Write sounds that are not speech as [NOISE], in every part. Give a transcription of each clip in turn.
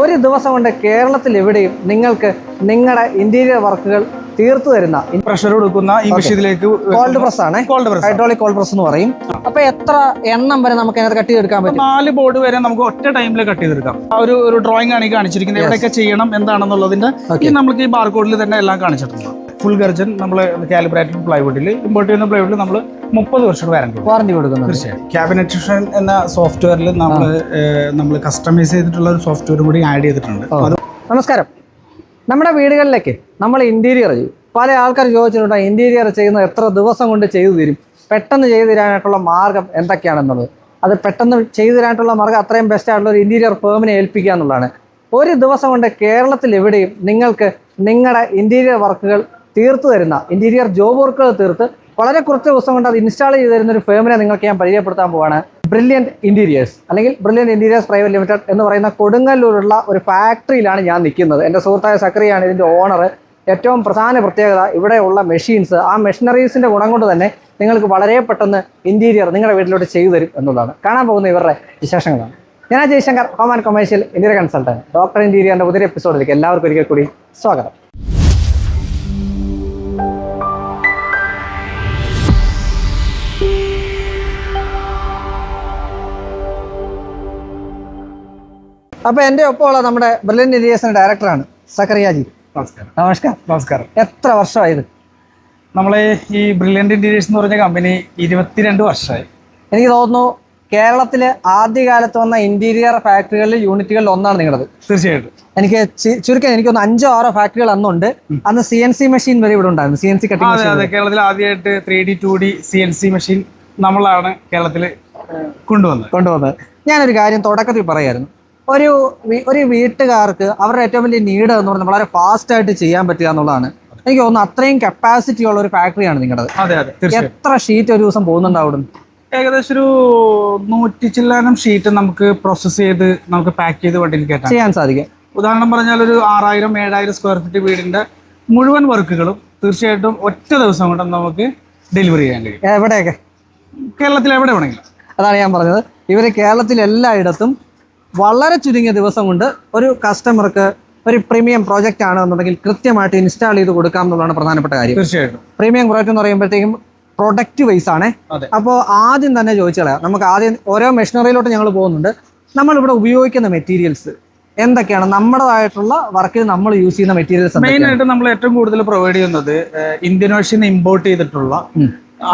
ഒരു ദിവസം കൊണ്ട് കേരളത്തിൽ എവിടെയും നിങ്ങൾക്ക് നിങ്ങളുടെ ഇന്റീരിയർ വർക്കുകൾ തീർത്തു തരുന്ന പ്രഷർ കൊടുക്കുന്ന ഈ മെഷീനിലേക്ക് കോൾഡ് പ്രസ് ആണ്. Cold press hydraulic cold press എന്ന് പറയും. അപ്പൊ എത്ര എണ്ണം വരെ നമുക്ക് അതിനകത്ത് കട്ട് ചെയ്തെടുക്കാൻ പറ്റും? നാല് ബോർഡ് വരെ നമുക്ക് ഒറ്റ ടൈമിൽ കട്ട് ചെയ്തെടുക്കാം. ഒരു ഒരു ഡ്രോയിങ് ആണ് ഈ കാണിച്ചിരിക്കുന്നത്. എവിടെയൊക്കെ ചെയ്യണം എന്താണെന്നുള്ളതിന്റെ ഈ നമുക്ക് ഈ ബാർ കോഡിൽ തന്നെ എല്ലാം കാണിച്ചിട്ടുണ്ട്. ഫുൾ ഗർജൻ നമ്മൾ കാലിബ്രേറ്റഡ് പ്ലൈവുഡിൽ ഇമ്പോർട്ട് ചെയ്യുന്ന പ്ലൈവുഡിൽ നമ്മൾ മുപ്പത് വർഷം വാറന്റി വാറന്റി കൊടുക്കുന്നത്. തീർച്ചയായും. ക്യാബിനറ്റ് എന്ന സോഫ്റ്റ്വെയറിൽ നമ്മൾ നമ്മൾ കസ്റ്റമൈസ് ചെയ്തിട്ടുള്ള ഒരു സോഫ്റ്റ്വെയർ കൂടി ആഡ് ചെയ്തിട്ടുണ്ട്. നമസ്കാരം. നമ്മുടെ വീടുകളിലേക്ക് നമ്മൾ ഇന്റീരിയർ ചെയ്യും. പല ആൾക്കാർ ചോദിച്ചിട്ടുണ്ട് ഇന്റീരിയർ ചെയ്യുന്ന എത്ര ദിവസം കൊണ്ട് ചെയ്തു തരും? പെട്ടെന്ന് ചെയ്തു തരാനായിട്ടുള്ള മാർഗം എന്തൊക്കെയാണെന്നുള്ളത്? അത് പെട്ടെന്ന് ചെയ്തു തരാനായിട്ടുള്ള മാർഗം അത്രയും ബെസ്റ്റ് ആയിട്ടുള്ള ഒരു ഇന്റീരിയർ ഫേമിനെ ഏൽപ്പിക്കുക എന്നുള്ളതാണ്. ഒരു ദിവസം കൊണ്ട് കേരളത്തിൽ എവിടെയും നിങ്ങൾക്ക് നിങ്ങളുടെ ഇന്റീരിയർ വർക്കുകൾ തീർത്തു തരുന്ന ഇന്റീരിയർ ജോബ് വർക്കുകൾ തീർത്ത് വളരെ കുറച്ച് ദിവസം കൊണ്ട് അത് ഇൻസ്റ്റാൾ ചെയ്ത് തരുന്ന ഒരു ഫേമിനെ നിങ്ങൾക്ക് ഞാൻ പരിചയപ്പെടുത്താൻ പോവാണ്. ബ്രില്യന്റ് ഇന്റീരിയേഴ്സ് അല്ലെങ്കിൽ ബ്രില്യന്റ് ഇന്റീരിയേഴ്സ് പ്രൈവറ്റ് ലിമിറ്റഡ് എന്ന് പറയുന്ന കൊടുങ്ങല്ലൂരുള്ള ഒരു ഫാക്ടറിയിലാണ് ഞാൻ നിൽക്കുന്നത്. എന്റെ സുഹൃത്തായ സക്രിയാണ് ഇതിന്റെ ഓണർ ഏറ്റവും പ്രധാന പ്രത്യേകത ഇവിടെയുള്ള മെഷീൻസ് ആ മെഷീനറീസിന്റെ ഗുണം കൊണ്ട് തന്നെ നിങ്ങൾക്ക് വളരെ പെട്ടെന്ന് ഇന്റീരിയർ നിങ്ങളുടെ വീട്ടിലോട്ട് ചെയ്തു തരും എന്നുള്ളതാണ്. കാണാൻ പോകുന്ന ഇവരുടെ വിശേഷങ്ങളാണ്. ഞാൻ Jayashankar home and commercial interior consultant doctor ഇന്റീരിയറിന്റെ പുതിയ എപ്പിസോഡിലേക്ക് എല്ലാവർക്കും ഒരിക്കൽ കൂടി സ്വാഗതം. അപ്പോൾ എന്റെ ഒപ്പമുള്ള നമ്മുടെ ബ്രില്യൻ ഇന്റീരിയേഴ്സിന്റെ ഡയറക്ടറാണ് സക്കറിയാജി. നമസ്കാരം. നമസ്കാരം. നമസ്കാരം. എത്ര വർഷമായത്? നമ്മളെ ഈ ബ്രില്യൻ ഇന്റീരിയേഴ്സ് എന്ന് പറഞ്ഞ കമ്പനി ഇരുപത്തിരണ്ട് വർഷമായി. എനിക്ക് തോന്നുന്നു കേരളത്തിലെ ആദ്യകാലത്ത് വന്ന ഇന്റീരിയർ ഫാക്ടറികളിൽ യൂണിറ്റുകളിൽ ഒന്നാണ് നിങ്ങളത്. തീർച്ചയായിട്ടും. എനിക്ക് ചുരുക്കം എനിക്ക് എനിക്കൊന്ന് അഞ്ചോ ആറോ ഫാക്ടറികൾ അന്നുണ്ട്. അന്ന് സി എൻ സി മെഷീൻ വരെ ഇവിടെ ഉണ്ടായിരുന്നു. സി എൻ സി കട്ടിംഗ് കേരളത്തിൽ ആദ്യമായിട്ട് three D two D C N C machine നമ്മളാണ് കേരളത്തിൽ കൊണ്ടുവന്നത്. കൊണ്ടുവന്നത്. ഞാനൊരു കാര്യം തുടക്കത്തിൽ പറയായിരുന്നു. ഒരു ഒരു വീട്ടുകാർക്ക് അവരുടെ ഏറ്റവും വലിയ നീഡ് എന്ന് പറഞ്ഞാൽ വളരെ ഫാസ്റ്റ് ആയിട്ട് ചെയ്യാൻ പറ്റുക എന്നുള്ളതാണ്. എനിക്ക് തോന്നുന്നു അത്രയും കപ്പാസിറ്റി ഉള്ള ഒരു ഫാക്ടറിയാണ് നിങ്ങളുടെ എത്ര ഷീറ്റ് ഒരു ദിവസം പോകുന്നുണ്ടാവും ഏകദേശം ഒരു നൂറ്റി ചില്ലാനം ഷീറ്റ് നമുക്ക് പ്രോസസ്സ് ചെയ്ത് നമുക്ക് പാക്ക് ചെയ്ത് വണ്ടിയിൽ കയറ്റാം ചെയ്യാൻ സാധിക്കും. ഉദാഹരണം പറഞ്ഞാൽ ഒരു ആറായിരം ഏഴായിരം സ്ക്വയർ ഫീറ്റ് വീടിന്റെ മുഴുവൻ വർക്കുകളും തീർച്ചയായിട്ടും ഒറ്റ ദിവസം കൊണ്ട് നമുക്ക് ഡെലിവറി ചെയ്യാൻ കഴിയും. എവിടെയൊക്കെ? കേരളത്തിൽ എവിടെ വേണമെങ്കിലും. അതാണ് ഞാൻ പറഞ്ഞത്. ഇവർ കേരളത്തിൽ എല്ലായിടത്തും വളരെ ചുരുങ്ങിയ ദിവസം കൊണ്ട് ഒരു കസ്റ്റമർക്ക് ഒരു പ്രീമിയം പ്രോജക്റ്റ് ആണ് ആണെന്നുണ്ടെങ്കിൽ കൃത്യമായിട്ട് ഇൻസ്റ്റാൾ ചെയ്ത് കൊടുക്കാം എന്നുള്ളതാണ് പ്രധാനപ്പെട്ട കാര്യം. തീർച്ചയായിട്ടും. പ്രീമിയം പ്രോജക്റ്റ് എന്ന് പറയുമ്പോഴത്തേക്കും പ്രൊഡക്റ്റ് വൈസ് ആണ്. അപ്പോൾ ആദ്യം തന്നെ ചോദിച്ചു കളയാം നമുക്ക് ആദ്യം ഓരോ മെഷീനറിയിലോട്ട് ഞങ്ങൾ പോകുന്നുണ്ട്. നമ്മളിവിടെ ഉപയോഗിക്കുന്ന മെറ്റീരിയൽസ് എന്തൊക്കെയാണ്? നമ്മുടേതായിട്ടുള്ള വർക്കിൽ നമ്മൾ യൂസ് ചെയ്യുന്ന മെറ്റീരിയൽസ് മെയിൻ ആയിട്ട് നമ്മൾ ഏറ്റവും കൂടുതൽ പ്രൊവൈഡ് ചെയ്യുന്നത് ഇന്ത്യൻ ഓഷ്യൻ ഇമ്പോർട്ട് ചെയ്തിട്ടുള്ള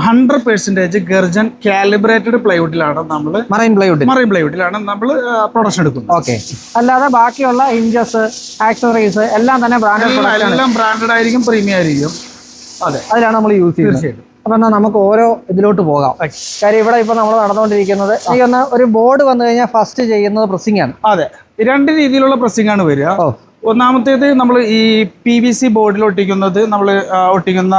ഹൺഡ്രഡ് പെർസെന്റേജ് ഗർജൻ കാലിബ്രേറ്റഡ് പ്ലൈവുഡിലാണ് നമ്മൾ മറൈൻ പ്ലൈവുഡ് മറൈൻ പ്ലൈവുഡിലാണ് നമ്മൾ പ്രൊഡക്ഷൻ എടുക്കുന്നത്. ഓക്കെ അല്ലാതെ ബാക്കിയുള്ള ഇഞ്ചസ് ആക്സറീസ് എല്ലാം തന്നെ ബ്രാൻഡഡ് എല്ലാം- ബ്രാൻഡഡ് ആയിരിക്കും പ്രീമിയം ആയിരിക്കും. അതെ. അതിലാണ് നമ്മൾ യൂസ് ചെയ്യുന്നത്. തീർച്ചയായിട്ടും. അപ്പൊ എന്നാൽ നമുക്ക് ഓരോ ഇതിലോട്ട് പോകാം. കാര്യം ഇവിടെ ഇപ്പൊ നമ്മൾ നടന്നുകൊണ്ടിരിക്കുന്നത് ഈ ഒന്ന് ഒരു ബോർഡ് വന്നു കഴിഞ്ഞാൽ ഫസ്റ്റ് ചെയ്യുന്നത് പ്രസിംഗ് ആണ്. അതെ. രണ്ട് രീതിയിലുള്ള പ്രസ്സിംഗ് ആണ് വരിക. ഒന്നാമത്തേത് നമ്മൾ ഈ പി വി സി ബോർഡിൽ ഒട്ടിക്കുന്നത് നമ്മൾ ഒട്ടിക്കുന്ന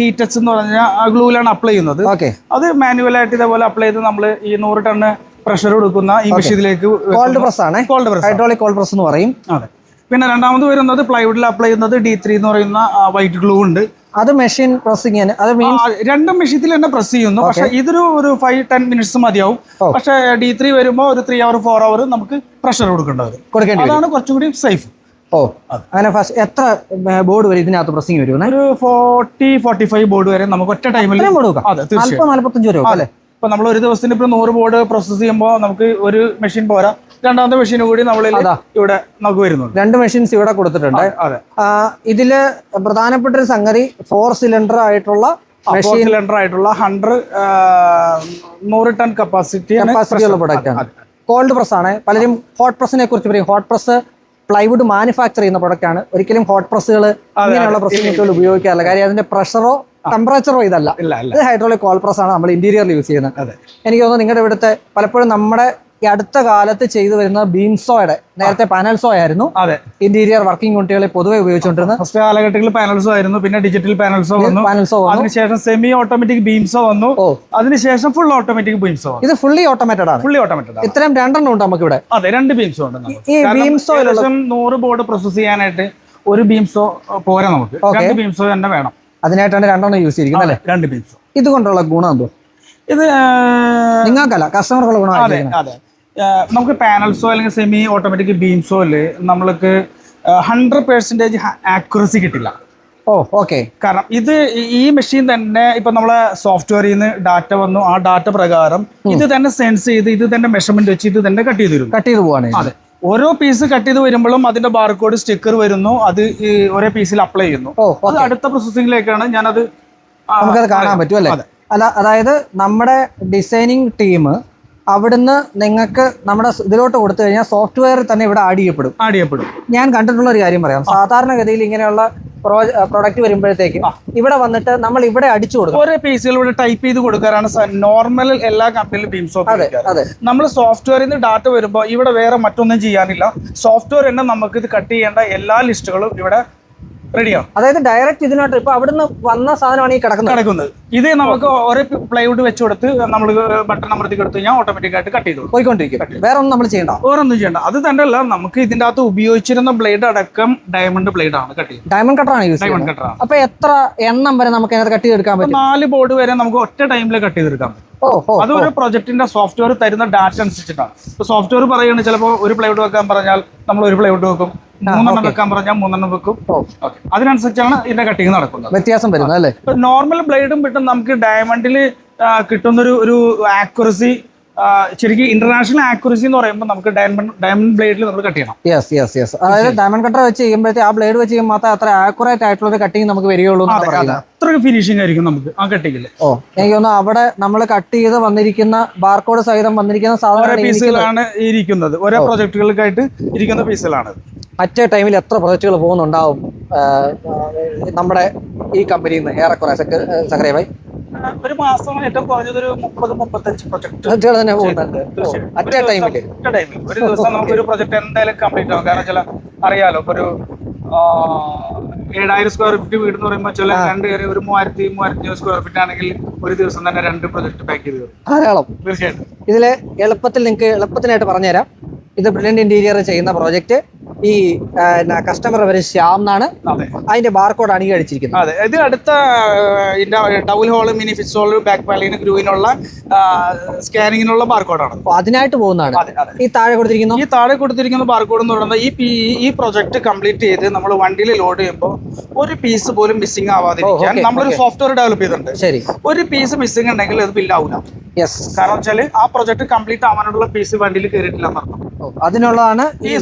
ഹീറ്റ് ടച്ച് എന്ന് പറഞ്ഞാൽ ഗ്ലൂവിലാണ് അപ്ലൈ ചെയ്യുന്നത്. ഓക്കെ അത് മാനുവലായിട്ട് ഇതേപോലെ അപ്ലൈ ചെയ്ത് നമ്മൾ ഈ നൂറ് ടണ്ണ് പ്രഷർ കൊടുക്കുന്ന ഈ മെഷീനിലേക്ക് കോൾഡ് പ്രസ് ആണ്. Cold press hydraulic cold press എന്ന് പറയും. അതെ. പിന്നെ രണ്ടാമത് വരുന്നത് പ്ലൈവുഡിൽ അപ്ലൈ ചെയ്യുന്നത് ഡി ത്രീ എന്ന് പറയുന്ന വൈറ്റ് ഗ്ലൂ ഉണ്ട്. അത് മെഷീൻ പ്രസിംഗ് അത് രണ്ടും മെഷീനിൽ തന്നെ പ്രസ് ചെയ്യുന്നു. പക്ഷെ ഇതൊരു ഒരു ഫൈവ് ടെൻ മിനിറ്റ്സ് മതിയാവും. ഓ. പക്ഷെ ഡി ത്രീ വരുമ്പോൾ ഒരു ത്രീ അവർ ഫോർ അവർ നമുക്ക് പ്രഷർ കൊടുക്കേണ്ടത് അതാണ് കുറച്ചുകൂടി സേഫ് ഓ അങ്ങനെ ഫസ്റ്റ് എത്ര ബോർഡ് വരെ ഇതിനകത്ത് പ്രസിംഗ് വരും ഒരു ഫോർട്ടി ഫോർട്ടി ഫൈവ് ബോർഡ് വരെ നമുക്ക് ഒറ്റ ടൈമിൽ നാല്പത്തഞ്ച് രൂപ അല്ലേ? ഇപ്പൊ നമ്മൾ ഒരു ദിവസത്തിന് ഇപ്പൊ നൂറ് ബോർഡ് പ്രോസസ് ചെയ്യുമ്പോൾ നമുക്ക് ഒരു മെഷീൻ പോരാ. രണ്ടാമത്തെ മെഷീൻ കൂടി നമ്മൾ ഇവിടെ നമുക്ക് വരുന്നുണ്ട്. രണ്ട് മെഷീൻസ് ഇവിടെ കൊടുത്തിട്ടുണ്ട്. അതെ. ഇതിൽ പ്രധാനപ്പെട്ട ഒരു സംഗതി ഫോർ സിലിണ്ടർ ആയിട്ടുള്ള ഫോർ സിലിണ്ടർ ആയിട്ടുള്ള ഹൺഡ്രഡ് നൂറ് ടൺ കപ്പാസിറ്റി കപ്പാസിറ്റി ഉള്ള പ്രൊഡക്റ്റ് ആണ്. കോൾഡ് പ്രസ് ആണ്. പലരും ഹോട്ട് പ്രസിനെ കുറിച്ച് പറയും. ഹോട്ട് പ്രസ് പ്ലൈവുഡ് മാനുഫാക്ചർ ചെയ്യുന്ന പ്രൊഡക്റ്റ് ആണ്. ഒരിക്കലും ഹോട്ട് പ്രസ്സുകൾ ഇങ്ങനെയുള്ള പ്രസ്സുകൾ ഉപയോഗിക്കാറില്ല. കാര്യം അതിന്റെ പ്രഷറോ ടെമ്പറേച്ചറോ ഇതല്ല. ഇത് ഹൈഡ്രോളിക് കോൾ പ്രസ് ആണ് നമ്മൾ ഇന്റീരിയറിൽ യൂസ് ചെയ്യുന്നത്. എനിക്ക് തോന്നുന്നു നിങ്ങളുടെ ഇവിടുത്തെ പലപ്പോഴും നമ്മുടെ ഈ അടുത്ത കാലത്ത് ചെയ്തു വരുന്ന ബീംസോയുടെ നേരത്തെ പാനൽസോ ആയിരുന്നു. അതെ. ഇന്റീരിയർ വർക്കിംഗ് കുട്ടികളെ പൊതുവെ ഉപയോഗിച്ചുകൊണ്ടിരുന്നത്. ഫസ്റ്റ് കാലഘട്ടങ്ങളിൽ പാനൽസോ ആയിരുന്നു പിന്നെ ഡിജിറ്റൽ പാനൽസോ വന്നു. പാനൽസോ അതിനുശേഷം സെമി ഓട്ടോമാറ്റിക് ബീംസോ വന്നു. അതിനുശേഷം ഫുൾ ഓട്ടോമാറ്റിക് ബീംസോ ഇത് ഫുള്ളി ഓട്ടോമാറ്റഡ് ആണ്. ഫുള്ളി ഓട്ടോമാറ്റഡ് ഇത്രയും രണ്ടെണ്ണം ഉണ്ട് നമുക്ക് ഇവിടെ അതെ രണ്ട് ബീംസോ ഉണ്ട്. ഈ ബീംസോ ഏകദേശം നൂറ് ബോർഡ് പ്രോസസ് ചെയ്യാനായിട്ട് ഒരു ബീംസോ പോരാ നമുക്ക്. രണ്ട് ബീംസോ തന്നെ വേണം. അതിനായിട്ടാണ് രണ്ടെണ്ണം യൂസ് ചെയ്തിരിക്കുന്നത് അല്ലേ? രണ്ട് ബീംസോ ഇതുകൊണ്ടുള്ള ഗുണം എന്തോ ഇത് നിങ്ങൾക്കല്ല കസ്റ്റമർക്കുള്ള ഗുണം അതെ അതെ. നമുക്ക് പാനൽസോ അല്ലെങ്കിൽ സെമി ഓട്ടോമാറ്റിക് ബീംസോ അല്ലേ നമ്മൾക്ക് ഹൺഡ്രഡ് പെർസെന്റേജ് ആക്യുറസി കിട്ടില്ല. ഓ ഓക്കെ കാരണം ഇത് ഈ- മെഷീൻ തന്നെ ഇപ്പം നമ്മളെ സോഫ്റ്റ്വെയറിൽ നിന്ന് ഡാറ്റ വന്നു. ആ ഡാറ്റ പ്രകാരം ഇത് തന്നെ സെൻസ് ചെയ്ത് ഇത് തന്നെ മെഷർമെന്റ് വെച്ച് ഇത് തന്നെ കട്ട് ചെയ്ത് തരും കട്ട് ചെയ്ത് പോവാണ്. അതെ. ഓരോ പീസ് കട്ട് ചെയ്ത് വരുമ്പോഴും അതിന്റെ ബാർകോഡ് സ്റ്റിക്കർ വരുന്നു. അത് ഈ ഒരേ പീസിൽ അപ്ലൈ ചെയ്യുന്നു. ഓ അത് അടുത്ത പ്രോസസ്സിംഗിലേക്കാണ് ഞാനത് നമുക്കത് കാണാൻ പറ്റും അല്ലേ? അല്ല അതായത് നമ്മുടെ ഡിസൈനിങ് ടീം അവിടുന്ന് നിങ്ങൾക്ക് നമ്മുടെ ഇതിലോട്ട് കൊടുത്തു കഴിഞ്ഞാൽ സോഫ്റ്റ്വെയറിൽ തന്നെ ഇവിടെ ആഡ് ചെയ്യപ്പെടും. ആഡ് ചെയ്യപ്പെടും. ഞാൻ കണ്ടിട്ടുള്ള ഒരു കാര്യം പറയാം. സാധാരണഗതിയിൽ ഇങ്ങനെയുള്ള പ്രൊഡക്റ്റ് വരുമ്പോഴത്തേക്ക് ഇവിടെ വന്നിട്ട് നമ്മൾ ഇവിടെ അടിച്ചു കൊടുക്കും. ഓരോ പീസുകൾ ഇവിടെ ടൈപ്പ് ചെയ്ത് കൊടുക്കാറാണ് നോർമൽ എല്ലാ കമ്പനിയിലും ബീം അതെ അതെ. നമ്മൾ സോഫ്റ്റ്വെയറിൽ നിന്ന് ഡാറ്റ വരുമ്പോൾ ഇവിടെ വേറെ മറ്റൊന്നും ചെയ്യാനില്ല. സോഫ്റ്റ്വെയർ തന്നെ നമുക്ക് ഇത് കട്ട് ചെയ്യേണ്ട എല്ലാ ലിസ്റ്റുകളും ഇവിടെ റെഡിയാണ് അതായത് ഡയറക്റ്റ് ഇതിനോട്ട് ഇപ്പൊ അവിടുന്ന് വന്ന സാധനമാണ് ഈ കിടക്കുന്നത്. കിടക്കുന്നത്. ഇത് നമുക്ക് ഒരേ പ്ലൈവുഡ് വെച്ച് കൊടുത്ത് നമ്മൾ ബട്ടൺ അമർത്തി കൊടുത്തു കഴിഞ്ഞാൽ ഓട്ടോമാറ്റിക് ആയിട്ട് കട്ട് ചെയ്തു പോയിക്കൊണ്ടിരിക്കും. വേറെ ഒന്നും നമ്മൾ ചെയ്യണ്ട. വേറെ ഒന്നും ചെയ്യണ്ട. അത് തന്നെയല്ല നമുക്ക് ഇതിന്റെ അകത്ത് ഉപയോഗിച്ചിരുന്ന ബ്ലേഡ് അടക്കം ഡയമണ്ട് ബ്ലേഡ് ആണ് കട്ട് ചെയ്യുന്നത്. ഡയമണ്ട് കട്ടറാണ് യൂസ് ഡയമണ്ട് കട്ടർ കട്ടറാണ് അപ്പൊ എത്ര എണ്ണം വരെ നമുക്ക് അതിനകത്ത് കട്ട് ചെയ്തെടുക്കാൻ പറ്റും? നാല് ബോർഡ് വരെ നമുക്ക് ഒറ്റ ടൈമിൽ കട്ട് ചെയ്തെടുക്കാം പറ്റും. ഒരു പ്രൊജക്ടിന്റെ സോഫ്റ്റ്വെയർ തരുന്ന ഡാറ്റ അനുസരിച്ചിട്ടാണ്. ഇപ്പൊ സോഫ്റ്റ്വെയർ പറയുകയാണ് ചിലപ്പോൾ ഒരു പ്ലൈവുഡ് വെക്കാൻ പറഞ്ഞാൽ നമ്മൾ ഒരു പ്ലൈവുഡ് വെക്കും. മൂന്നെണ്ണം വെക്കാൻ പറഞ്ഞാൽ മൂന്നെണ്ണം വെക്കും. അതിനനുസരിച്ചാണ് ഇതിന്റെ കട്ടിങ് നടക്കുന്നത്. വ്യത്യാസം വരുന്നത് അല്ലേ? നോർമൽ ബ്ലേഡും വിട്ടും നമുക്ക് ഡയമണ്ടിൽ കിട്ടുന്നൊരു ഒരു ആക്യുറസി ശരിക്കും ഇന്റർനാഷണൽ ആക്യുറസി എന്ന് പറയുമ്പോൾ നമുക്ക് ഡയമണ്ട് ഡയമണ്ട് ബ്ലേഡിൽ നമ്മൾ കട്ട് ചെയ്യണം. യെസ് യെസ് യെസ് അതായത് ഡയമണ്ട് കട്ടർ വെച്ച് ചെയ്യുമ്പോഴത്തെ ആ ബ്ലേഡ് വെച്ച് ചെയ്യുമ്പോൾ മാത്രമേ അത്ര ആക്യുറേറ്റ് ആയിട്ടുള്ള ഒരു കട്ടിങ് നമുക്ക് വരികയുള്ളൂ അത്ര ഫിനിഷിംഗ് ആയിരിക്കും നമുക്ക് ആ കട്ടിങ്ങിൽ ഓ എനിക്ക് തോന്നുന്നു അവിടെ നമ്മൾ കട്ട് ചെയ്ത് വന്നിരിക്കുന്ന ബാർകോഡ് സഹിതം വന്നിരിക്കുന്ന സാധാരണ പീസുകളാണ് ഇരിക്കുന്നത്. ഓരോ പ്രൊജക്ടുകൾക്കായിട്ട് ഇരിക്കുന്ന പീസുകളാണ് മറ്റേ ടൈമിൽ എത്ര പ്രൊജക്ടുകൾ പോകുന്നുണ്ടാവും? നമ്മുടെ ഈ കമ്പനിയിൽ നിന്ന് ഏറെക്കുറെ സഹരേ ഭായി ഒരു മാസം ഏറ്റവും കുറഞ്ഞത് ഒരു മുപ്പത് മുപ്പത്തഞ്ച് പ്രൊജക്ട്. തന്നെ അറ്റ ടൈമിൽ ഒരു ദിവസം നമുക്ക് ഒരു പ്രൊജക്ട് എന്തായാലും കംപ്ലീറ്റ് ആവും. കാരണം ചില അറിയാലോ ഒരു ഏഴായിരം സ്ക്വയർ ഫീറ്റ് വീട് എന്ന് പറയുമ്പോൾ ചില രണ്ട് ഒരു മൂവായിരത്തി മൂവായിരത്തി സ്ക്വയർ ഫീറ്റ് ആണെങ്കിൽ ഒരു ദിവസം തന്നെ രണ്ട് പ്രൊജക്ട് പാക്ക് ചെയ്ത് ധാരാളം. തീർച്ചയായിട്ടും. ഇതിൽ എളുപ്പത്തിൽ നിങ്ങൾക്ക് എളുപ്പത്തിനായിട്ട് പറഞ്ഞുതരാം. ഇത് ബ്രില്യന്റ് ഇന്റീരിയർ ചെയ്യുന്ന പ്രോജക്റ്റ് ഈ കസ്റ്റമർ പേര് ശ്യാം എന്നാണ്. അതെ. അതിന്റെ ബാർകോഡ് ഈ അടിച്ചിരിക്കുന്നത്. അതെ. ഇത് അടുത്ത town hole mini fix hole back പാലിന് ഗ്രൂവിനുള്ള സ്കാനിങ്ങിനുള്ള ബാർകോഡാണ് അപ്പൊ അതിനായിട്ട് പോകുന്നതാണ്. ഈ താഴെ കൊടുത്തിരിക്കുന്നു. ഈ താഴെ കൊടുത്തിരിക്കുന്ന ബാർകോഡ് എന്ന് പറയുന്നത് ഈ ഈ പ്രൊജക്ട് കംപ്ലീറ്റ് ചെയ്ത് നമ്മൾ വണ്ടിയിൽ ലോഡ് ചെയ്യുമ്പോൾ ഒരു പീസ് പോലും മിസ്സിംഗ് ആവാതിരിക്കാൻ നമ്മളൊരു സോഫ്റ്റ്വെയർ ഡെവലപ്പ് ചെയ്തിട്ടുണ്ട്. ശരി. ഒരു പീസ് മിസ്സിംഗ് ഉണ്ടെങ്കിൽ അത് ബില്ലാവില്ല യെസ് കാരണം വെച്ചാൽ ആ പ്രൊജക്ട് കംപ്ലീറ്റ് ആവാനുള്ള പീസ് വണ്ടിയിൽ കയറിയിട്ടില്ല എന്നർത്ഥം അതിനുള്ളതാണ് ഈ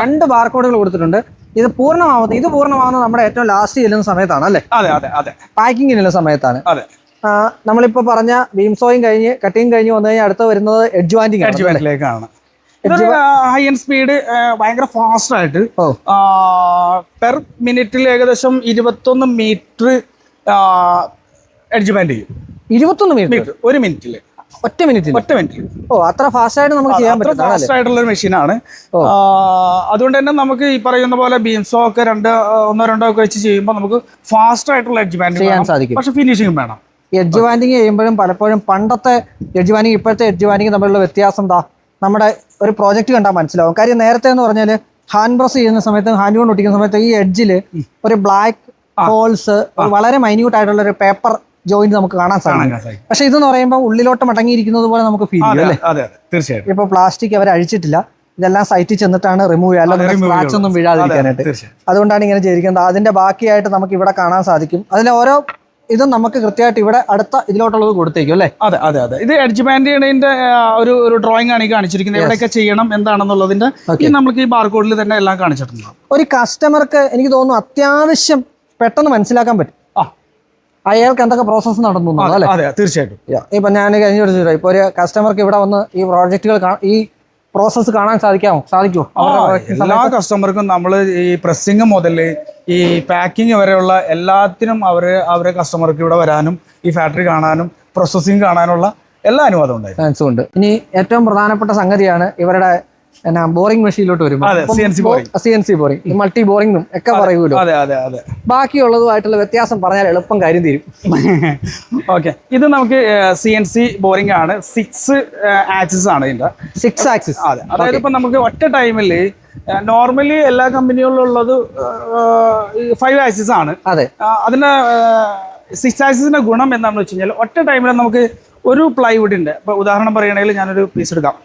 രണ്ട് ബാർകോഡുകൾ കൊടുത്തിട്ടുണ്ട്. ഇത് പൂർണമാവുന്നത് ഇത് പൂർണമാവുന്നത് നമ്മുടെ ഏറ്റവും ലാസ്റ്റ് ചെല്ലുന്ന സമയത്താണ് അല്ലേ? അതെ അതെ അതെ. പാക്കിംഗ് ചെല്ലുന്ന സമയത്താണ്. അതെ. നമ്മളിപ്പോ പറഞ്ഞ ബീംസോയും കഴിഞ്ഞ് കട്ടിങ് കഴിഞ്ഞ് വന്നു കഴിഞ്ഞാൽ അടുത്ത് വരുന്നത് edge banding high end speed ഭയങ്കര ഫാസ്റ്റ് ആയിട്ട് പെർ മിനിറ്റിൽ ഏകദേശം ഇരുപത്തൊന്ന് മീറ്റർ എഡ്ജ്മെന്റ് ചെയ്യും. ഇരുപത്തൊന്ന് മീറ്റർ ഒരു മിനിറ്റിൽ ഒറ്റ മിനിറ്റ് ഒറ്റ മിനിറ്റ് ഓ അത്ര ഫാസ്റ്റ് ആയിട്ട് നമുക്ക് ചെയ്യാൻ പറ്റും ഫാസ്റ്റ് ആയിട്ടുള്ള ഒരു മെഷീനാണ്. അതുകൊണ്ട് തന്നെ നമുക്ക് ഈ പറയുന്ന പോലെ ബീംസോ ഒക്കെ രണ്ട് ഒന്നോ രണ്ടോ ഒക്കെ വെച്ച് ചെയ്യുമ്പോൾ നമുക്ക് ഫാസ്റ്റ് ആയിട്ടുള്ള എഡ്ജ് ബാൻഡിങ് ചെയ്യാൻ സാധിക്കും. പക്ഷെ ഫിനിഷിംഗ് വേണം. എഡ്ജ് ബാൻഡിങ് ചെയ്യുമ്പോഴും പലപ്പോഴും പണ്ടത്തെ എഡ്ജ് ബാൻഡിങ് ഇപ്പോഴത്തെ എഡ്ജ് ബാൻഡിങ് തമ്മിലുള്ള വ്യത്യാസം എന്താ നമ്മുടെ ഒരു പ്രോജക്റ്റ് കണ്ടാൽ മനസ്സിലാവും. കാര്യം നേരത്തെ എന്ന് പറഞ്ഞാൽ ഹാൻഡ് പ്രസ് ചെയ്യുന്ന സമയത്ത് ഹാൻഡ് കൊണ്ട് ഒട്ടിക്കുന്ന സമയത്ത് ഈ എഡ്ജിൽ ഒരു ബ്ലാക്ക് ഹോൾസ് വളരെ മൈന്യൂട്ട് ആയിട്ടുള്ള ഒരു പേപ്പർ ജോയിന്റ് നമുക്ക് കാണാൻ സാധിക്കും. പക്ഷെ ഇതെന്ന് പറയുമ്പോൾ ഉള്ളിലോട്ട് മടങ്ങിയിരിക്കുന്നത് പോലെ നമുക്ക് ഫീൽ ചെയ്യും അല്ലേ? അതെ തീർച്ചയായും ഇപ്പൊ പ്ലാസ്റ്റിക് അവർ അഴിച്ചിട്ടില്ല. ഇതെല്ലാം സൈറ്റിൽ ചെന്നിട്ടാണ് റിമൂവ് ചെയ്യുക അല്ലാതെ സ്ക്രാച്ച് ഒന്നും വീഴാതിരിക്കാനായിട്ട്. അതുകൊണ്ടാണ് ഇങ്ങനെ ചെയ്തിരിക്കുന്നത്. അതിന്റെ ബാക്കിയായിട്ട് നമുക്ക് ഇവിടെ കാണാൻ സാധിക്കും. അതിലെ ഓരോ ഇത് നമുക്ക് കൃത്യമായിട്ട് ഇവിടെ അടുത്ത ഇതിലോട്ടുള്ളത് കൊടുത്തേക്കും അല്ലേ? അതെ അതെ അതെ. ഇത് എഡ്ജ് ചെയ്യുന്നതിന്റെ ഒരു ഒരു ഡ്രോയിങ് ആണ് ഈ കാണിച്ചിരിക്കുന്നത്. എവിടെയൊക്കെ ചെയ്യണം എന്താണെന്നുള്ളതിന്റെ നമുക്ക് ഈ ബാർകോഡിൽ തന്നെ എല്ലാം കാണിച്ചിട്ടുണ്ട്. ഒരു കസ്റ്റമർക്ക് എനിക്ക് തോന്നുന്നു അത്യാവശ്യം പെട്ടെന്ന് മനസ്സിലാക്കാൻ പറ്റും. അയാൾക്ക് എന്തൊക്കെ പ്രോസസ്സ് നടന്നു അല്ലേ? അതെ തീർച്ചയായിട്ടും. ഇപ്പൊ ഞാൻ കഴിഞ്ഞ ചോദിച്ചു ഇപ്പൊ ഒരു കസ്റ്റമർക്ക് ഇവിടെ വന്ന് ഈ പ്രോജക്റ്റുകൾ ഈ പ്രോസസ്സ് കാണാൻ സാധിക്കാമോ? സാധിക്കുമോ എല്ലാ കസ്റ്റമർക്കും നമ്മൾ ഈ പ്രസ്സിങ് മുതൽ ഈ പാക്കിംഗ് വരെയുള്ള എല്ലാത്തിനും അവർ അവരെ കസ്റ്റമർക്ക് ഇവിടെ വരാനും ഈ ഫാക്ടറി കാണാനും പ്രോസസ്സിങ് കാണാനുള്ള എല്ലാ അനുവാദം ഉണ്ട്. ഇനി ഏറ്റവും പ്രധാനപ്പെട്ട സംഗതിയാണ് ഇവരുടെ എന്നാ ബോറിംഗ് മെഷീനിലോട്ട് വരുമ്പോൾ. C N C boring multi ബോറിംഗും ഒക്കെ പറയൂലോ അതെ അതെ അതെ. ബാക്കിയുള്ളതുമായിട്ടുള്ള വ്യത്യാസം പറഞ്ഞാൽ എളുപ്പം കാര്യം തീരും. [LAUGHS] ഓക്കെ ഇത് നമുക്ക് സി എൻ സി ബോറിംഗ് ആണ്. സിക്സ് ആക്സിസ് ആണ് ഇതിന്റെ. സിക്സ് ആക്സിസ് അതെ. അതായത് ഇപ്പൊ നമുക്ക് ഒറ്റ ടൈമിൽ നോർമലി എല്ലാ കമ്പനികളിലും ഉള്ളത് ഫൈവ് ആക്സിസ് ആണ്. അതെ. അതിന്റെ സിക്സ് ആക്സിസിന്റെ ഗുണം എന്താണെന്ന് വെച്ച് കഴിഞ്ഞാൽ ഒറ്റ ടൈമിൽ നമുക്ക് ഒരു പ്ലൈവുഡിന്റെ ഇപ്പൊ ഉദാഹരണം പറയുകയാണെങ്കിൽ ഞാനൊരു പീസ് എടുക്കാം.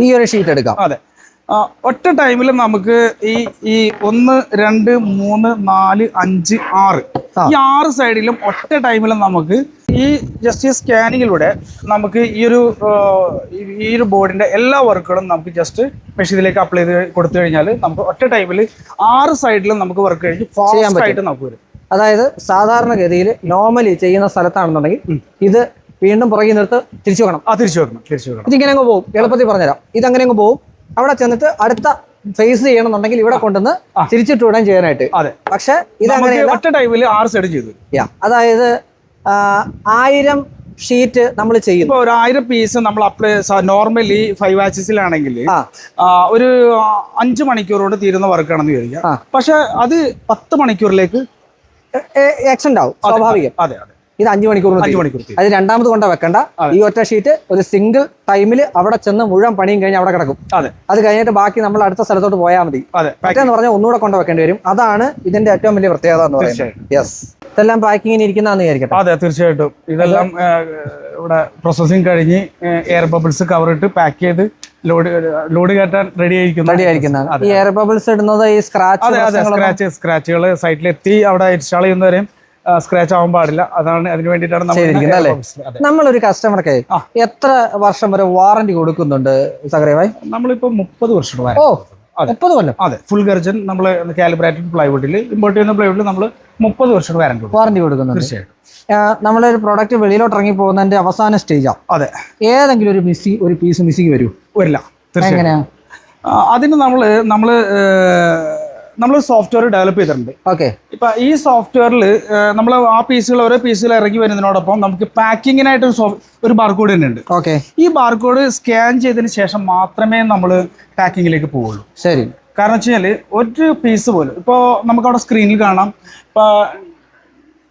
ഈ ഒരു ഷീറ്റ് എടുക്കാം. അതെ. ഒറ്റ ടൈമിൽ നമുക്ക് ഈ ഈ ഒന്ന് രണ്ട് മൂന്ന് നാല് അഞ്ച് ആറ്. ഈ ആറ് സൈഡിലും ഒറ്റ ടൈമിൽ നമുക്ക് ഈ ജസ്റ്റ് ഈ സ്കാനിങ്ങിലൂടെ നമുക്ക് ഈ ഒരു ഈ- ഈ ഒരു ബോർഡിന്റെ എല്ലാ വർക്കുകളും നമുക്ക് ജസ്റ്റ് മെഷീനിലേക്ക് അപ്ലൈ ചെയ്ത് കൊടുത്തു കഴിഞ്ഞാൽ നമുക്ക് ഒറ്റ ടൈമിൽ ആറ് സൈഡിലും നമുക്ക് വർക്ക് കഴിഞ്ഞ് ഫാസ്റ്റ് ആയിട്ട് നമുക്ക് വരും. അതായത് സാധാരണഗതിയിൽ നോർമലി ചെയ്യുന്ന സ്ഥലത്താണെന്നുണ്ടെങ്കിൽ ഇത് വീണ്ടും പുറകിൽ നിർത്ത് തിരിച്ചു വെക്കണം. ആ തിരിച്ചു വെക്കണം തിരിച്ചു വെക്കണം. ഇതിങ്ങനെ അങ്ങ് പോകും എളുപ്പത്തിൽ പറഞ്ഞുതരാം. ഇതങ്ങനെ അങ്ങ് പോകും അവിടെ ചെന്നിട്ട് അടുത്ത ഫേസ് ചെയ്യണമെന്നുണ്ടെങ്കിൽ ഇവിടെ കൊണ്ടുവന്ന് തിരിച്ചിട്ട് വിടാൻ ചെയ്യാനായിട്ട്. അതെ. പക്ഷേ ഇതങ്ങനെ ഒറ്റ ടൈമിൽ ആറ് സൈഡ് ചെയ്തു. യാ അതായത് ആയിരം ഷീറ്റ് നമ്മൾ ചെയ്യും ഒരു ആയിരം പീസ് നമ്മൾ അപ്ലൈ നോർമലി ഫൈവ് ആക്സിസിലാണെങ്കിൽ ആ. ഒരു അഞ്ച് മണിക്കൂറോട് തീരുന്ന വർക്കാണെന്ന് വിചാരിക്കാം. ആ. പക്ഷെ അത് പത്ത് മണിക്കൂറിലേക്ക് എക്സെന്റ് ആവും സ്വാഭാവികം. അതെ അതെ. ഇത് അഞ്ചു മണിക്കൂർ അഞ്ച് മണിക്കൂർ തീരും അത് രണ്ടാമത് കൊണ്ട് വെക്കണ്ട. ഈ ഒറ്റ ഷീറ്റ് ഒരു സിംഗിൾ ടൈമിൽ അവിടെ ചെന്ന് മുഴുവൻ പണിയും കഴിഞ്ഞ് അവിടെ കിടക്കും. അതെ. അത് കഴിഞ്ഞിട്ട് ബാക്കി നമ്മൾ അടുത്ത സ്ഥലത്തോട്ട് പോയാൽ മതി. അതെ. മറ്റേന്ന് പറഞ്ഞാൽ ഒന്നുകൂടെ കൊണ്ട് വെക്കേണ്ടി വരും. അതാണ് ഇതിന്റെ ഏറ്റവും വലിയ പ്രത്യേകത എന്ന് പറയുന്നത്. യെസ് ഇതെല്ലാം പാക്കിങ്ങിന് ഇരിക്കുന്നതെന്ന് വിചാരിക്കട്ടെ. അതെ തീർച്ചയായിട്ടും. ഇതെല്ലാം ഇവിടെ പ്രോസസ്സിങ് കഴിഞ്ഞ് എയർ ബബിൾസ് കവർ ഇട്ട് പാക്ക് ചെയ്ത് ലോഡ് ലോഡ് കയറ്റാൻ റെഡി ആയിരിക്കും റെഡി ആയിരിക്കുന്നതാണ്. ഈ എയർ ബബിൾസ് ഇടുന്നത് ഈ സ്ക്രാച്ച് സ്ക്രാച്ച് സ്ക്രാച്ചുകൾ സൈറ്റിലെത്തി അവിടെ ഇൻസ്റ്റാൾ ചെയ്യുന്നവരെയും സ്ക്രാച്ച് ആവാൻ പാടില്ല. അതാണ് അതിന് വേണ്ടിയിട്ടാണ് നമ്മളൊരു കസ്റ്റമർക്ക് എത്ര വർഷം വരെ വാറന്റി കൊടുക്കുന്നുണ്ട് സകറിയമായി നമ്മളിപ്പോ മുപ്പത് വർഷം ഓ അതെ. മുപ്പത് കൊല്ലം. അതെ. ഫുൾ ഗർജൻ നമ്മൾ കാലിബ്രേറ്റഡ് പ്ലൈവുഡിൽ ഇമ്പോർട്ട് ചെയ്യുന്ന പ്ലൈവുഡിൽ നമ്മൾ മുപ്പത് വർഷം വാറന്റി വാറന്റി കൊടുക്കുന്നു തീർച്ചയായിട്ടും. നമ്മളൊരു പ്രോഡക്റ്റ് വെളിയിലോട്ട് ഇറങ്ങി പോകുന്നതിന്റെ അവസാന സ്റ്റേജാണ് അതെ. ഏതെങ്കിലും ഒരു മിസ്സി ഒരു പീസ് മിസ്സിങ് വരൂ വരില്ല. തീർച്ചയായും അതിന് നമ്മൾ നമ്മൾ നമ്മൾ സോഫ്റ്റ്വെയർ ഡെവലപ്പ് ചെയ്തിട്ടുണ്ട്. ഓക്കെ ഇപ്പൊ ഈ സോഫ്റ്റ്വെയറിൽ നമ്മൾ ആ പീസുകൾ ഓരോ പീസുകൾ ഇറങ്ങി വരുന്നതിനോടൊപ്പം നമുക്ക് പാക്കിങ്ങിനായിട്ട് ഒരു ഒരു ബാർകോഡ് തന്നെ ഉണ്ട് ഓക്കെ ഈ ബാർകോഡ് സ്കാൻ ചെയ്തതിന് ശേഷം മാത്രമേ നമ്മൾ പാക്കിങ്ങിലേക്ക് പോവുള്ളൂ. ശരി. കാരണം വെച്ച് കഴിഞ്ഞാൽ ഒരു പീസ് പോലും ഇപ്പോൾ നമുക്ക് അവിടെ സ്ക്രീനിൽ കാണാം. ഇപ്പോൾ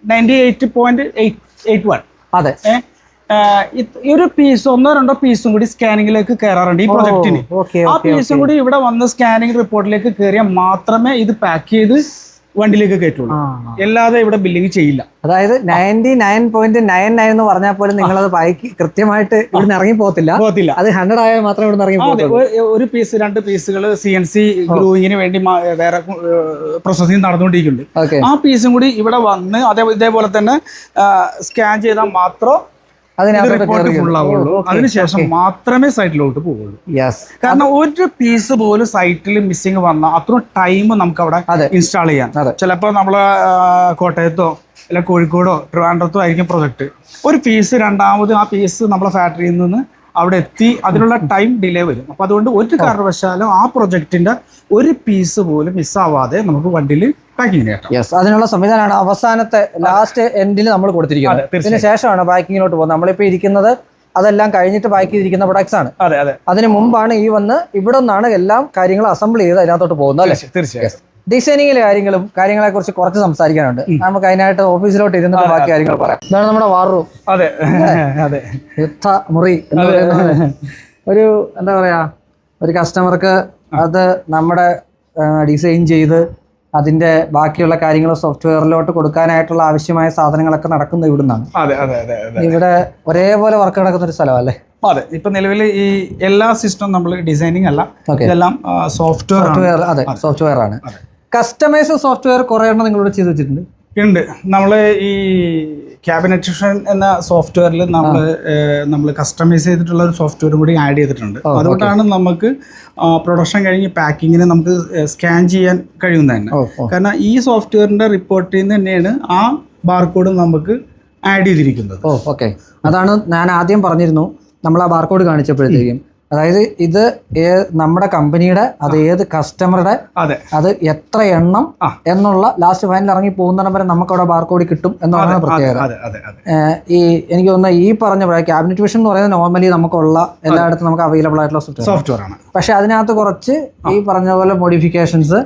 ninety eight point eight eight one അതെ ഈ ഒരു പീസ് ഒന്നോ രണ്ടോ പീസും കൂടി സ്കാനിങ്ങിലേക്ക് കയറാറുണ്ട് ഈ പ്രൊജക്ടിന് ആ പീസും കൂടി ഇവിടെ വന്ന് സ്കാനിങ് റിപ്പോർട്ടിലേക്ക് കയറിയാൽ മാത്രമേ ഇത് പാക്ക് ചെയ്ത് വണ്ടിയിലേക്ക് കയറ്റുള്ളൂ. അല്ലാതെ ഇവിടെ ബില്ലിംഗ് ചെയ്യില്ല. അതായത് ninety nine point nine nine എന്ന് പറഞ്ഞാൽ പോലും നിങ്ങളത് പാക്ക് കൃത്യമായിട്ട് ഇവിടുന്ന് ഇറങ്ങി പോകത്തില്ല. പോകത്തില്ല. അത് ഹൺഡ്രഡ് ആയാൽ മാത്രമേ ഇവിടുന്ന് ഇറങ്ങി പോകത്തുള്ളൂ. ഒരു പീസ് രണ്ട് പീസുകൾ സി എൻ സി ഗ്രൂയിങ്ങിന് വേണ്ടി വേറെ പ്രോസസ്സിങ് നടന്നുകൊണ്ടിരിക്കുന്നുണ്ട്. ആ പീസും കൂടി ഇവിടെ വന്ന് അതേ ഇതേപോലെ തന്നെ സ്കാൻ ചെയ്താൽ മാത്രം അതിനുശേഷം മാത്രമേ സൈറ്റിലോട്ട് പോവുള്ളൂ. യെസ് കാരണം ഒരു പീസ് പോലും സൈറ്റിൽ മിസ്സിംഗ് വന്നാൽ അത്ര ടൈം നമുക്ക് അവിടെ ഇൻസ്റ്റാൾ ചെയ്യാം ചിലപ്പോ ചിലപ്പോൾ നമ്മൾ കോട്ടയത്തോ അല്ല കോഴിക്കോടോ ട്രിവാൻഡ്രത്തോ ആയിരിക്കും പ്രൊജക്ട് ഒരു പീസ് രണ്ടാമത് ആ പീസ് നമ്മളെ ഫാക്ടറിയിൽ നിന്ന് അവിടെ എത്തി അതിനുള്ള ടൈം ഡിലേ വരും. അപ്പൊ അതുകൊണ്ട് ഒരു കാരണവശാലും ആ പ്രൊജക്ടിന്റെ ഒരു പീസ് പോലും മിസ്സാവാതെ നമുക്ക് വണ്ടിയിൽ പാക്കിങ് യെസ് അതിനുള്ള സംവിധാനമാണ് അവസാനത്തെ ലാസ്റ്റ് എൻഡിൽ നമ്മൾ കൊടുത്തിരിക്കുന്നത്. ഇതിന് ശേഷമാണ് പാക്കിങ്ങിലോട്ട് പോകുന്നത്. നമ്മളിപ്പോൾ ഇരിക്കുന്നത് അതെല്ലാം കഴിഞ്ഞിട്ട് പാക്ക് ചെയ്തിരിക്കുന്ന പ്രൊഡക്ട്സ് ആണ്. അതെ അതെ. അതിന് മുമ്പാണ് ഈ വന്ന് ഇവിടെ നിന്നാണ് എല്ലാം കാര്യങ്ങളും അസംബിൾ ചെയ്ത് അതിനകത്തോട്ട് പോകുന്നത് അല്ലേ? തീർച്ചയായും ഡിസൈനിങ്ങിലെ കാര്യങ്ങളും കാര്യങ്ങളെ കുറിച്ച് കുറച്ച് സംസാരിക്കാനുണ്ട് നമുക്ക് അതിനായിട്ട് ഓഫീസിലോട്ട് ഇരുന്നിട്ട് ബാക്കി കാര്യങ്ങൾ പറയാം. ഇതാണ് നമ്മുടെ വാർ റൂം അതെ അതെ. യുദ്ധ മുറി ഒരു എന്താ പറയാ ഒരു കസ്റ്റമർക്ക് അത് നമ്മുടെ ഡിസൈൻ ചെയ്ത് അതിന്റെ ബാക്കിയുള്ള കാര്യങ്ങൾ സോഫ്റ്റ്വെയറിലോട്ട് കൊടുക്കാനായിട്ടുള്ള ആവശ്യമായ സാധനങ്ങളൊക്കെ നടക്കുന്നത് ഇവിടെ നിന്നാണ് ഇവിടെ ഒരേപോലെ വർക്ക് നടക്കുന്ന ഒരു സ്ഥലമല്ലേ അതെ ഇപ്പൊ നിലവിൽ ഈ എല്ലാ സിസ്റ്റം നമ്മൾ ഡിസൈനിങ് അല്ല. ഇതെല്ലാം സോഫ്റ്റ്വെയർ അതെ സോഫ്റ്റ്വെയർ ആണ്. കസ്റ്റമൈസ് സോഫ്റ്റ്വെയർ കുറേ എണ്ണം നിങ്ങളോട് ചെയ്ത് വെച്ചിട്ടുണ്ട്. ഉണ്ട്. നമ്മൾ ഈ ക്യാബിനറ്റ് എന്ന സോഫ്റ്റ്വെയറിൽ നമ്മൾ നമ്മൾ കസ്റ്റമൈസ് ചെയ്തിട്ടുള്ള ഒരു സോഫ്റ്റ്വെയർ കൂടി ആഡ് ചെയ്തിട്ടുണ്ട്. അതുകൊണ്ടാണ് നമുക്ക് പ്രൊഡക്ഷൻ കഴിഞ്ഞ് പാക്കിങ്ങിന് നമുക്ക് സ്കാൻ ചെയ്യാൻ കഴിയുന്നത് തന്നെ. കാരണം ഈ സോഫ്റ്റ്വെയറിന്റെ റിപ്പോർട്ടിൽ നിന്ന് തന്നെയാണ് ആ ബാർകോഡ് നമുക്ക് ആഡ് ചെയ്തിരിക്കുന്നത്. ഓ ഓക്കെ അതാണ് ഞാൻ ആദ്യം പറഞ്ഞിരുന്നു. നമ്മൾ ആ ബാർകോഡ് കാണിച്ചപ്പോഴത്തേക്കും. അതായത് ഇത് നമ്മുടെ കമ്പനിയുടെ അത് ഏത് കസ്റ്റമറുടെ അതെ. അത് എത്ര എണ്ണം എന്നുള്ള ലാസ്റ്റ് ഫൈനൽ ഇറങ്ങി പോകുന്നിടം വരെ നമുക്ക് അവിടെ ബാർകോഡ് കിട്ടും എന്നുള്ളതാണ് പ്രത്യേകത. ഈ എനിക്ക് തോന്നുന്ന ഈ പറഞ്ഞ ക്യാബിനറ്റ് വിഷൻ എന്ന് പറയുന്നത് നോർമലി നമുക്കുള്ള എല്ലായിടത്തും നമുക്ക് അവൈലബിൾ ആയിട്ടുള്ള സോഫ്റ്റ്വെയർ സോഫ്റ്റ്വെയർ ആണ്. പക്ഷെ അതിനകത്ത് കുറച്ച് ഈ പറഞ്ഞ പോലെ മോഡിഫിക്കേഷൻസ്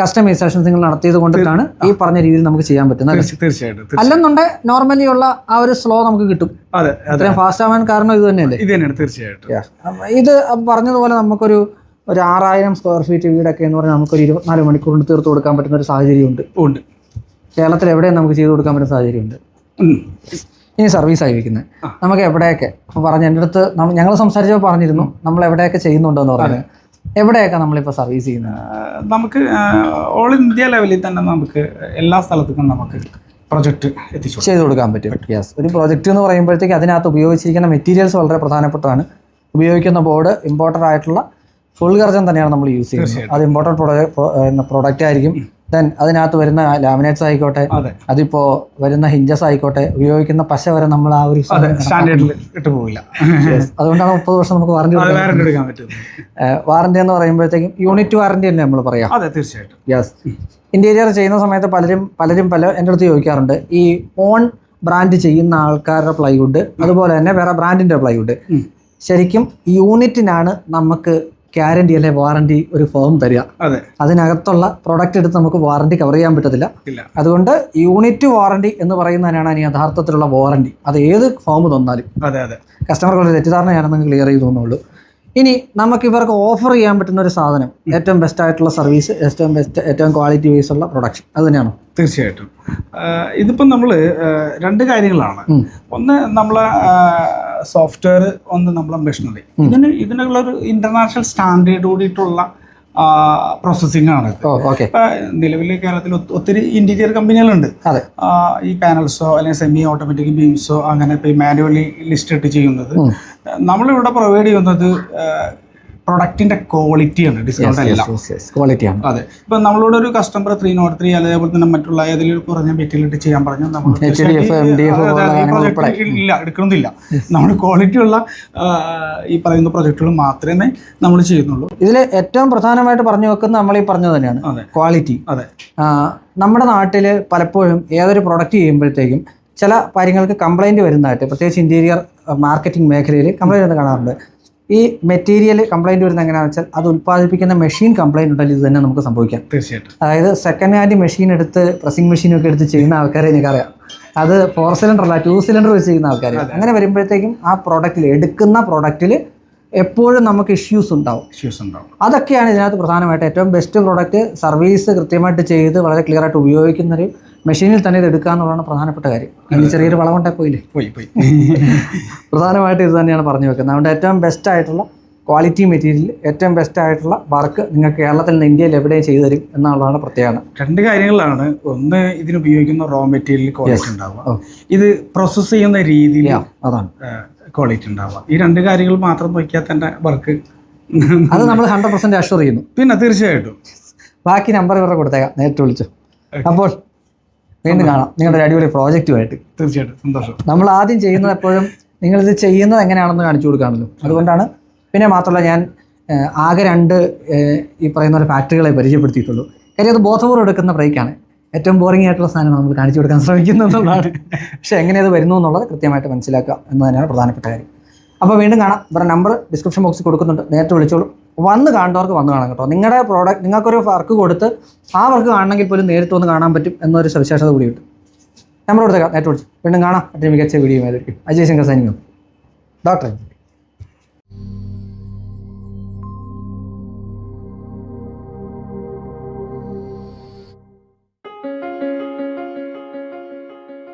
കസ്റ്റമൈസേഷൻസ് നിങ്ങൾ നടത്തിയത് കൊണ്ടിട്ടാണ് ഈ പറഞ്ഞ രീതിയിൽ നമുക്ക് ചെയ്യാൻ പറ്റുന്നത് തീർച്ച- തീർച്ചയായിട്ടും തീർച്ച- അല്ലെന്നുണ്ടെങ്കിൽ നോർമലി ഉള്ള ആ ഒരു സ്ലോ നമുക്ക് കിട്ടും. അതെ അതെ. ഇത്രയും ഫാസ്റ്റ് ആവാൻ കാരണം ഇത് തന്നെയല്ലേ? ഇത് തന്നെയാണ് തീർച്ചയായിട്ടും. അപ്പൊ ഇത് പറഞ്ഞതുപോലെ നമുക്കൊരു ഒരു ആറായിരം സ്ക്വയർ ഫീറ്റ് വീടൊക്കെ എന്ന് പറഞ്ഞാൽ നമുക്കൊരു ഇരുപത്തിനാല് മണിക്കൂർ കൊണ്ട് തീർത്ത് കൊടുക്കാൻ പറ്റുന്ന ഒരു സാഹചര്യമുണ്ട്. ഉണ്ട്. കേരളത്തിൽ എവിടെയും നമുക്ക് ചെയ്തു കൊടുക്കാൻ പറ്റുന്ന സാഹചര്യമുണ്ട്. ഇനി സർവീസ് ആയി വെക്കുന്നത് നമുക്ക് എവിടെയൊക്കെ? ഇപ്പോൾ പറഞ്ഞ എന്റെ അടുത്ത് ഞങ്ങൾ സംസാരിച്ചപ്പോൾ പറഞ്ഞിരുന്നു നമ്മൾ എവിടെയൊക്കെ ചെയ്യുന്നുണ്ടെന്ന് പറഞ്ഞത് എവിടെയൊക്കെ നമ്മളിപ്പോൾ സർവീസ് ചെയ്യുന്നത്? നമുക്ക് ഓൾ ഇന്ത്യ ലെവലിൽ തന്നെ നമുക്ക് എല്ലാ സ്ഥലത്തേക്കും നമുക്ക് പ്രൊജക്റ്റ് എത്തിച്ചു. ചെയ്ത് കൊടുക്കാൻ പറ്റും. യെസ് ഒരു പ്രോജക്റ്റ് എന്ന് പറയുമ്പോഴത്തേക്ക് അതിനകത്ത് ഉപയോഗിച്ചിരിക്കുന്ന മെറ്റീരിയൽസ് വളരെ പ്രധാനപ്പെട്ടതാണ്. ഉപയോഗിക്കുന്ന ബോർഡ് ഇമ്പോർട്ടന്റ് ആയിട്ടുള്ള ഫുൾ ഗർജൻ തന്നെയാണ് നമ്മൾ യൂസ് ചെയ്യുന്നത്. അത് ഇമ്പോർട്ടഡ് പ്രൊഡക്റ്റ് പ്രൊഡക്റ്റ് ആയിരിക്കും. ദെൻ അതിനകത്ത് വരുന്ന ലാമിനേറ്റ്സ് ആയിക്കോട്ടെ അതിപ്പോ വരുന്ന ഹിഞ്ചസ് ആയിക്കോട്ടെ ഉപയോഗിക്കുന്ന പശ വരെ നമ്മൾ ആ ഒരു സ്റ്റാൻഡേർഡിൽ ഇട്ട് പോവില്ല. അതുകൊണ്ടാണ് മുപ്പത് വർഷം നമുക്ക് വാറണ്ടി വാറന്റി എടുക്കാൻ പറ്റും വാറണ്ടി എന്ന് പറയുമ്പോഴത്തേക്കും യൂണിറ്റ് വാറണ്ടി തന്നെ നമ്മൾ പറയാം. അതെ തീർച്ചയായിട്ടും. യെസ് ഇന്റീരിയർ ചെയ്യുന്ന സമയത്ത് പലരും പലരും പല എന്റെ അടുത്ത് ചോദിക്കാറുണ്ട്. ഈ ഓൺ ബ്രാൻഡ് ചെയ്യുന്ന ആൾക്കാരുടെ പ്ലൈവുഡ് അതുപോലെ തന്നെ വേറെ ബ്രാൻഡിന്റെ പ്ലൈവുഡ്. ശരിക്കും യൂണിറ്റിനാണ് നമുക്ക് ഗ്യാരണ്ടി അല്ലെ വാറണ്ടി ഒരു ഫോം തരിക. അതെ. അതിനകത്തുള്ള പ്രോഡക്റ്റ് എടുത്ത് നമുക്ക് വാറണ്ടി കവർ ചെയ്യാൻ പറ്റത്തില്ല. അതുകൊണ്ട് യൂണിറ്റ് വാറണ്ടി എന്ന് പറയുന്നതിനാണ് അതിന് യഥാർത്ഥത്തിലുള്ള വാറണ്ടി അത് ഏത് ഫോം തന്നാലും. അതെ അതെ. കസ്റ്റമർക്ക് ഒരു തെറ്റിദ്ധാരണയാണെന്ന് ക്ലിയർ ചെയ്തു തോന്നുള്ളൂ. ഇനി നമുക്ക് ഇവർക്ക് ഓഫർ ചെയ്യാൻ പറ്റുന്ന ഒരു സാധനം ഏറ്റവും ബെസ്റ്റ് ആയിട്ടുള്ള സർവീസ് ഏറ്റവും ബെസ്റ്റ് ഏറ്റവും ക്വാളിറ്റി വൈസ് ഉള്ള പ്രൊഡക്ഷൻ അത് തന്നെയാണോ? തീർച്ചയായിട്ടും. ഇതിപ്പം നമ്മൾ രണ്ട് കാര്യങ്ങളാണ്. ഒന്ന് നമ്മളെ സോഫ്റ്റ്വെയർ ഒന്ന് നമ്മളെ മെഷീനറി ഇതിന് ഇതിനുള്ള ഒരു ഇന്റർനാഷണൽ സ്റ്റാൻഡേർഡ് കൂടിയിട്ടുള്ള പ്രോസസ്സിംഗ് ആണ് നിലവിൽ കേരളത്തിൽ ഒത്തിരി ഇന്റീരിയർ കമ്പനികളുണ്ട് ഈ പാനൽസോ അല്ലെങ്കിൽ സെമി ഓട്ടോമാറ്റിക് ബീംസോ അങ്ങനെ ഇപ്പം മാനുവലി ലിസ്റ്റ് ഇട്ട് ചെയ്യുന്നത്. നമ്മളിവിടെ പ്രൊവൈഡ് ചെയ്യുന്നത് പ്രൊഡക്റ്റിന്റെ ക്വാളിറ്റിയാണ് ഡിസ്കൗണ്ട് അല്ല. ക്വാളിറ്റിയാണ് അതെ. ഇപ്പൊ നമ്മളോട് ഒരു കസ്റ്റമർ ത്രീ നോട്ട് ത്രീ അതേപോലെ തന്നെ മറ്റുള്ള ഏതെങ്കിലും കുറഞ്ഞ മെറ്റീരിയൽ ചെയ്യാൻ പറഞ്ഞു നമ്മൾ [LAUGHS] ഇല്ല എടുക്കണമെന്നില്ല നമ്മൾ ക്വാളിറ്റി ഉള്ള ഈ പറയുന്ന പ്രൊജക്റ്റുകൾ മാത്രമേ നമ്മൾ ചെയ്യുന്നുള്ളൂ. ഇതിൽ ഏറ്റവും പ്രധാനമായിട്ട് പറഞ്ഞു വെക്കുന്നത് നമ്മൾ ഈ പറഞ്ഞത് തന്നെയാണ്. അതെ. ക്വാളിറ്റി അതെ. നമ്മുടെ നാട്ടിൽ പലപ്പോഴും ഏതൊരു പ്രൊഡക്റ്റ് ചെയ്യുമ്പോഴത്തേക്കും ചില കാര്യങ്ങൾക്ക് കംപ്ലൈന്റ് വരുന്നതായിട്ട് പ്രത്യേകിച്ച് ഇന്റീരിയർ മാർക്കറ്റിംഗ് മേഖലയിൽ കംപ്ലൈന്റ് വരുന്ന കാണാറുണ്ട്. ഈ മെറ്റീരിയൽ കംപ്ലൈന്റ് വരുന്നത് എങ്ങനെയാണെന്ന് വെച്ചാൽ അത് ഉൽപ്പാദിപ്പിക്കുന്ന മെഷീൻ കംപ്ലൈന്റ് ഉണ്ടെങ്കിൽ ഇത് തന്നെ നമുക്ക് സംഭവിക്കാം. തീർച്ചയായിട്ടും. അതായത് സെക്കൻഡ് ഹാൻഡ് മെഷീൻ എടുത്ത് പ്രസിംഗ് മെഷീനൊക്കെ എടുത്ത് ചെയ്യുന്ന ആൾക്കാരെ എനിക്കറിയാം. അത് ഫോർ സിലിണ്ടർ അല്ല ടു സിലിണ്ടർ വെച്ച് ചെയ്യുന്ന ആൾക്കാർ അങ്ങനെ വരുമ്പോഴത്തേക്കും ആ പ്രോഡക്റ്റിൽ എടുക്കുന്ന പ്രോഡക്റ്റിൽ എപ്പോഴും നമുക്ക് ഇഷ്യൂസ് ഉണ്ടാവും. ഇഷ്യൂസ് ഉണ്ടാവും. അതൊക്കെയാണ് ഇതിനകത്ത് പ്രധാനമായിട്ട് ഏറ്റവും ബെസ്റ്റ് പ്രോഡക്റ്റ് സർവീസ് കൃത്യമായിട്ട് ചെയ്ത് വളരെ ക്ലിയർ ആയിട്ട് ഉപയോഗിക്കുന്ന ഒരു മെഷീനിൽ തന്നെ ഇത് എടുക്കുക എന്നുള്ളതാണ് പ്രധാനപ്പെട്ട കാര്യം. ഇനി ചെറിയൊരു വളമുണ്ടായി പോയില്ലേ? പോയി പോയി. [LAUGHS] പ്രധാനമായിട്ട് ഇത് തന്നെയാണ് പറഞ്ഞു വെക്കുന്നത്. അതുകൊണ്ട് ഏറ്റവും ബെസ്റ്റ് ആയിട്ടുള്ള ക്വാളിറ്റി മെറ്റീരിയൽ ഏറ്റവും ബെസ്റ്റ് ആയിട്ടുള്ള വർക്ക് നിങ്ങൾക്ക് കേരളത്തിൽ നിന്ന് ഇന്ത്യയിൽ എവിടെയും ചെയ്തു തരും എന്നുള്ളതാണ് പ്രത്യേകത. രണ്ട് കാര്യങ്ങളാണ് ഒന്ന് ഇതിന് ഉപയോഗിക്കുന്ന റോ മെറ്റീരിയൽ ക്വാളിറ്റി ഉണ്ടാവുക. ഇത് പ്രോസസ്സ് ചെയ്യുന്ന രീതിയിൽ അതാണ്. ക്വാളിറ്റി ഉണ്ടാവുക. ഈ രണ്ട് കാര്യങ്ങൾ മാത്രം നോക്കിയാൽ തന്നെ വർക്ക് അത് നമ്മൾ ഹൺഡ്രഡ് പെർസെന്റ് അഷ്വർ ചെയ്യുന്നു. പിന്നെ തീർച്ചയായിട്ടും. ബാക്കി നമ്പർ ഇവരുടെ കൊടുത്തേക്കാം. നേരിട്ട് വിളിച്ചു. അപ്പോൾ വീണ്ടും കാണാം. നിങ്ങളുടെ ഒരു അടിപൊളി പ്രോജക്റ്റുമായിട്ട്. തീർച്ചയായിട്ടും. സന്തോഷം. നമ്മൾ ആദ്യം ചെയ്യുന്നത് എപ്പോഴും നിങ്ങളിത് ചെയ്യുന്നത് എങ്ങനെയാണെന്ന് കാണിച്ചു കൊടുക്കാണല്ലോ അതുകൊണ്ടാണ് പിന്നെ മാത്രമല്ല ഞാൻ ആകെ രണ്ട് ഈ പറയുന്ന പോലെ ഫാക്ടറികളെ പരിചയപ്പെടുത്തിയിട്ടുള്ളൂ. കാര്യം അത് ബോധപൂർവം എടുക്കുന്ന ബ്രേക്കാണ്. ഏറ്റവും ബോറിംഗ് ആയിട്ടുള്ള സാധനം നമ്മൾ കാണിച്ചു കൊടുക്കാൻ [LAUGHS] ശ്രമിക്കുന്നതാണ് പക്ഷേ എങ്ങനെ അത് വരുന്നു എന്നുള്ളത് കൃത്യമായിട്ട് മനസ്സിലാക്കുക എന്ന് തന്നെയാണ് പ്രധാനപ്പെട്ട കാര്യം. അപ്പോൾ വീണ്ടും കാണാം. ഇവരുടെ നമ്പർ ഡിസ്ക്രിപ്ഷൻ ബോക്സിൽ കൊടുക്കുന്നുണ്ട്. നേരത്തെ വിളിച്ചോളൂ. വന്ന് കാണേണ്ടവർക്ക് വന്ന് കാണാം കേട്ടോ. നിങ്ങളുടെ പ്രോഡക്റ്റ് നിങ്ങൾക്കൊരു വർക്ക് കൊടുത്ത് ആ വർക്ക് കാണണമെങ്കിൽ പോലും നേരിട്ട് വന്ന് കാണാൻ പറ്റും എന്നൊരു സവിശേഷത കൂടിയുണ്ട്. നമ്പർ കൊടുത്തേക്കാം. നേരത്തെ വിളിച്ചു. വീണ്ടും കാണാം. ഏറ്റവും മികച്ച വീഡിയോ ആയിരിക്കും. അജയ് ശങ്കർ സൈനികം ഡോക്ടർ